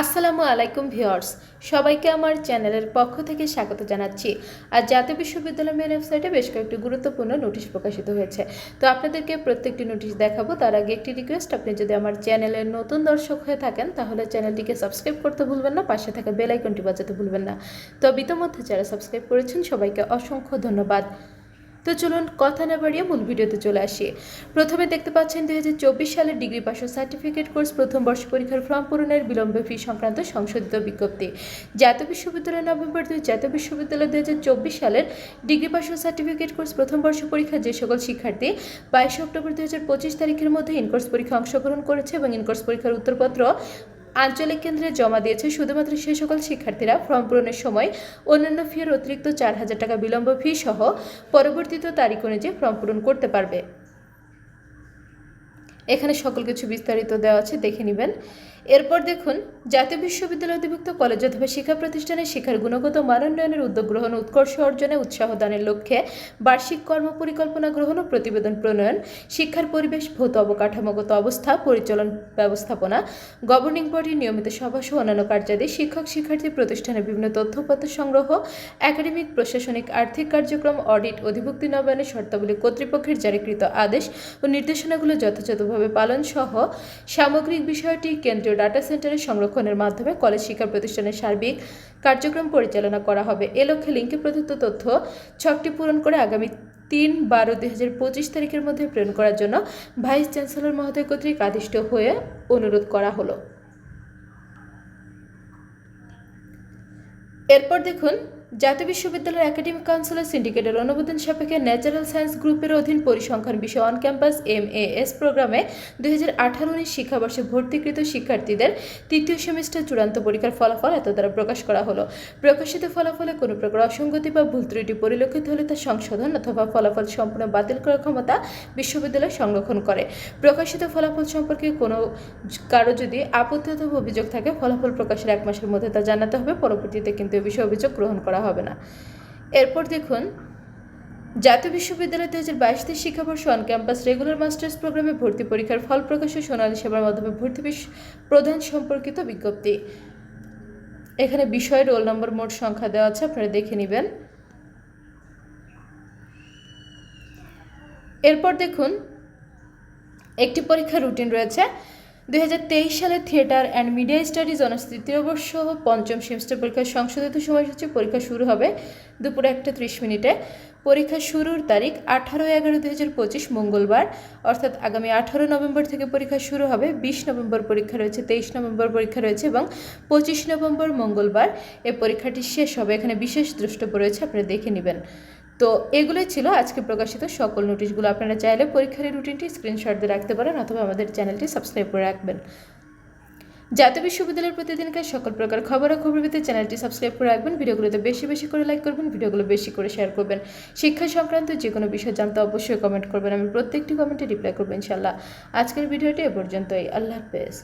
আসসালামু আলাইকুম ভিউয়ার্স, সবাইকে আমার চ্যানেলের পক্ষ থেকে স্বাগত জানাচ্ছি। আর জাতীয় বিশ্ববিদ্যালয় মেন ওয়েবসাইটে বেশ কয়েকটি গুরুত্বপূর্ণ নোটিশ প্রকাশিত হয়েছে। তো আপনাদেরকে প্রত্যেকটি নোটিশ দেখাবো, তার আগে একটি রিকোয়েস্ট আপনি যদি আমার চ্যানেলের নতুন দর্শক হয়ে থাকেন, তাহলে চ্যানেলটিকে সাবস্ক্রাইব করতে ভুলবেন না, পাশে থাকা বেল আইকনটি বাজাতে ভুলবেন না। তো ইতোমধ্যে যারা সাবস্ক্রাইব করেছেন, সবাইকে অসংখ্য ধন্যবাদ। তো চলুন কথা না বাড়িয়ে মূল ভিডিওতে চলে আসি। প্রথমে দেখতে পাচ্ছেন দুই হাজার চব্বিশ সালের ডিগ্রি ও সার্টিফিকেট কোর্স প্রথম বর্ষ পরীক্ষার ফর্ম পূরণের বিলম্ব ফি সংক্রান্ত সংশোধিত বিজ্ঞপ্তি। জাতীয় বিশ্ববিদ্যালয় নভেম্বর দুই জাতীয় বিশ্ববিদ্যালয় দুই হাজার চব্বিশ সালের ডিগ্রি ও সার্টিফিকেট কোর্স প্রথম বর্ষ পরীক্ষার যে সকল শিক্ষার্থী বাইশে অক্টোবর দুই হাজার পঁচিশ তারিখের মধ্যে ইনকোর্স পরীক্ষা অংশগ্রহণ করেছে এবং ইনকোর্স পরীক্ষার উত্তরপত্র আঞ্চলিক কেন্দ্রে জমা দিয়েছে শুধুমাত্র সে সকল শিক্ষার্থীরা। ফর্ম পূরণের সময় অন্যান্য ফির অতিরিক্ত চার হাজার টাকা বিলম্ব ফি সহ পরবর্তীত তারিখ অনুযায়ী ফর্ম পূরণ করতে পারবে। এখানে সকল কিছু বিস্তারিত দেওয়া আছে, দেখে নেবেন। এরপর দেখুন, জাতীয় বিশ্ববিদ্যালয় অধিভুক্ত কলেজ অথবা শিক্ষা প্রতিষ্ঠানে শিক্ষার গুণগত মানোন্নয়নের উদ্যোগ গ্রহণ, উৎকর্ষ অর্জনে উৎসাহ দানের লক্ষ্যে বার্ষিক কর্ম পরিকল্পনা গ্রহণ ও প্রতিবেদন প্রণয়ন, শিক্ষার পরিবেশ, ভৌত অবকাঠামোগত অবস্থা, পরিচালন ব্যবস্থাপনা, গভর্নিং বডির নিয়মিত সভা সহ অন্যান্য কার্যাদি, শিক্ষক, শিক্ষার্থী প্রতিষ্ঠানের বিভিন্ন তথ্যপত্র সংগ্রহ, একাডেমিক, প্রশাসনিক, আর্থিক কার্যক্রম, অডিট, অধিভুক্তি নবায়নের শর্তাবলী কর্তৃপক্ষের জারিকৃত আদেশ ও নির্দেশনাগুলো যথাযথভাবে পালন সহ সামগ্রিক বিষয়টি কেন্দ্রীয় ডাটা সেন্টারে সংরক্ষণের মাধ্যমে কলেজ শিক্ষা প্রতিষ্ঠানের সার্বিক কার্যক্রম পরিচালনা করা হবে। এ লক্ষ্যে লিঙ্কে প্রদত্ত তথ্য ছকটি পূরণ করে আগামী তিন বারো দুই হাজার পঁচিশ তারিখের মধ্যে প্রেরণ করার জন্য ভাইস চ্যান্সেলর মহোদয় কর্তৃক আদিষ্ট হয়ে অনুরোধ করা হলো। এরপর দেখুন জাতীয় বিশ্ববিদ্যালয়ের একাডেমিক কাউন্সিলের সিন্ডিকেটের অনুমোদন সাপেক্ষে ন্যাচারাল সায়েন্স গ্রুপের অধীন পরিসংখ্যান বিষয় on campus M A S প্রোগ্রামে দুই হাজার আঠারো উনিশ শিক্ষাবর্ষে ভর্তিকৃত শিক্ষার্থীদের তৃতীয় সেমিস্টার চূড়ান্ত পরীক্ষার ফলাফল এত দ্বারা প্রকাশ করা হলো। প্রকাশিত ফলাফলে কোনো প্রকার অসঙ্গতি বা ভুল ত্রুটি পরিলক্ষিত হলে তা সংশোধন অথবা ফলাফল সম্পূর্ণ বাতিল করার ক্ষমতা বিশ্ববিদ্যালয় সংরক্ষণ করে। প্রকাশিত ফলাফল সম্পর্কে কোনো কারও যদি আপত্তি অথবা অভিযোগ থাকে, ফলাফল প্রকাশের এক মাসের মধ্যে তা জানাতে হবে। পরবর্তীতে কিন্তু এ বিষয়ে অভিযোগ গ্রহণ করা হবে না। এরপর দেখুন, জাতীয় বিশ্ববিদ্যালয় দু হাজার বাইশ শিক্ষাবর্ষ অন ক্যাম্পাস রেগুলার মাস্টার্স প্রোগ্রামে ভর্তি পরীক্ষার ফল প্রকাশে সোনালী সেবার মাধ্যমে ভর্তি প্রদান সম্পর্কিত বিজ্ঞপ্তি। এখানে বিষয় রোল নম্বর মোট সংখ্যা দেওয়া আছে, আপনারা দেখে নেবেন। এরপর দেখুন, একটি পরীক্ষার রুটিন রয়েছে। দুই হাজার তেইশ সালে theatre and media studies honours তৃতীয় বর্ষ পঞ্চম সেমিস্টার পরীক্ষার সংশোধিত সময়সূচি পরীক্ষা শুরু হবে দুপুরে একটা ত্রিশ মিনিটে। পরীক্ষা শুরুর তারিখ আঠারো এগারো দু হাজার পঁচিশ মঙ্গলবার, অর্থাৎ আগামী আঠারো নভেম্বর থেকে পরীক্ষা শুরু হবে। বিশ নভেম্বর পরীক্ষা রয়েছে, তেইশ নভেম্বর পরীক্ষা রয়েছে এবং পঁচিশ নভেম্বর মঙ্গলবার এই পরীক্ষাটি শেষ হবে। এখানে বিশেষ দ্রষ্টব্য রয়েছে, আপনারা দেখে নেবেন। তো এগুলোই ছিল আজকে প্রকাশিত সকল নোটিশগুলো। আপনারা চাইলে পরীক্ষার রুটিনটি স্ক্রিনশট দিয়ে রাখতে পারেন অথবা আমাদের চ্যানেলটি সাবস্ক্রাইব করে রাখবেন। জাতীয় বিশ্ববিদ্যালয়ের প্রতিদিনকার সকল প্রকার খবরাখবর পেতে চ্যানেলটি সাবস্ক্রাইব করে রাখবেন, ভিডিওগুলোতে বেশি বেশি করে লাইক করবেন, ভিডিওগুলো বেশি করে শেয়ার করবেন। শিক্ষা সংক্রান্ত যে কোনো বিষয় জানতে অবশ্যই কমেন্ট করবেন, আমি প্রত্যেকটি কমেন্টে রিপ্লাই করব ইনশাল্লাহ আজকের ভিডিওটি এ পর্যন্তই, আল্লাহ হাফেজ।